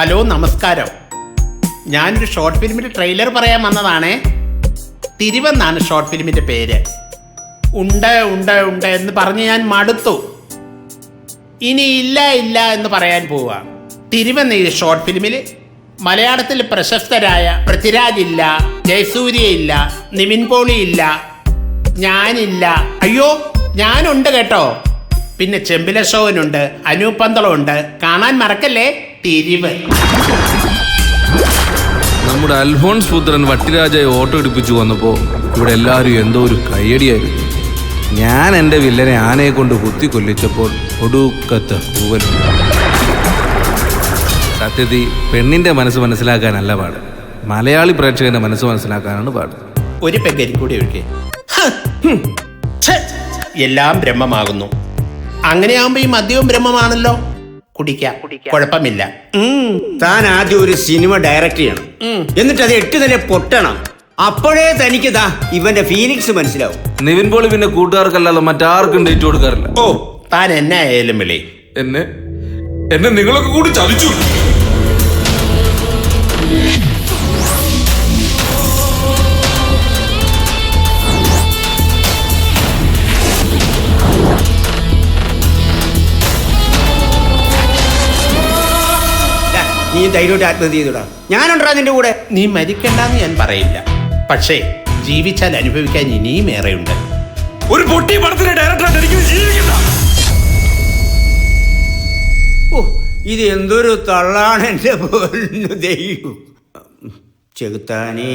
Hello നമസ്കാരം. ഞാനൊരു short ഫിലിമിന്റെ trailer പറയാൻ വന്നതാണേ. തിരുവെന്നാണ് ഷോർട്ട് ഫിലിമിന്റെ പേര്. ഉണ്ട് ഉണ്ട് ഉണ്ട് എന്ന് പറഞ്ഞ് ഞാൻ മടുത്തു. ഇനി ഇല്ല ഇല്ല എന്ന് പറയാൻ പോവുക തിരുവെന്ന ഈ ഷോർട്ട് ഫിലിമിൽ മലയാളത്തിൽ പ്രശസ്തരായ പൃഥ്വിരാജ് ഇല്ല ജയസൂര്യ ഇല്ല നിവിൻ പോളി ഇല്ല ഞാനില്ല. അയ്യോ ഞാനുണ്ട് കേട്ടോ. പിന്നെ ചെമ്പിലശോവനുണ്ട് ഷോവനുണ്ട് അനൂപ് പന്തളമുണ്ട് കാണാൻ മറക്കല്ലേ? തിരിവ് നമ്മുടെ അൽഫോൺസ് പുത്രൻ വട്ടിരാജയെ ഓട്ടോ എടുപ്പിച്ചു വന്നപ്പോൾ ഇവിടെ എല്ലാവരും എന്തോ ഒരു കയ്യടിയായിരുന്നു. ഞാൻ എന്റെ വില്ലനെ ആനയെ കൊണ്ട് കുത്തി കൊല്ലിച്ചപ്പോൾ ഒടുക്കത്തെ പൂവൽ സത്യതി പെണ്ണിന്റെ മനസ്സ് മനസ്സിലാക്കാനല്ല പാട്. മലയാളി പ്രേക്ഷകന്റെ മനസ്സ് മനസ്സിലാക്കാനാണ് പാട്. ഒരു പെങ്കരി കൂടി ഒഴുകെ. എല്ലാം ബ്രഹ്മമാകുന്നു. അങ്ങനെയാകുമ്പോ ഈ മദ്യവും ബ്രഹ്മമാണല്ലോ. കുടിക്കാം. കുഴപ്പമില്ല. താൻ ആദ്യം ഒരു സിനിമ ഡയറക്റ്റ് ചെയ്യണം. എന്നിട്ട് അത് എട്ട് നില പൊട്ടണം. അപ്പോഴേ തനിക്ക് ദാ ഇവന്റെ ഫീലിങ്സ് മനസ്സിലാവും. നിവിൻ പോളി പിന്നെ കൂട്ടുകാർക്കല്ലാതെ മറ്റാർക്കും ഡേറ്റ് കൊടുക്കാറില്ല. ഓ താൻ എന്നെ ആയാലും വിളി. എന്നെ? എന്നെ നിങ്ങളൊക്കെ കൂടി ചതിച്ചു. നീ ധൈര്യമായിട്ട് ആത്മഹത്യ ചെയ്തുടാ ഞാനുണ്ടാ നിന്റെ കൂടെ. നീ മരിക്കണ്ടെന്ന് ഞാൻ പറയില്ല. പക്ഷേ ജീവിച്ചാൽ അനുഭവിക്കാൻ ഇനിയും ഏറെയുണ്ട്. ഒരു പൊട്ടി പടത്തിന്റെ ഡയറക്ടറായിട്ട് എനിക്ക് ജീവിക്കണ്ട. ഓ ഇത് എന്തൊരു തള്ളാണ് എന്റെ ദൈവം. ചെകുത്താനേ.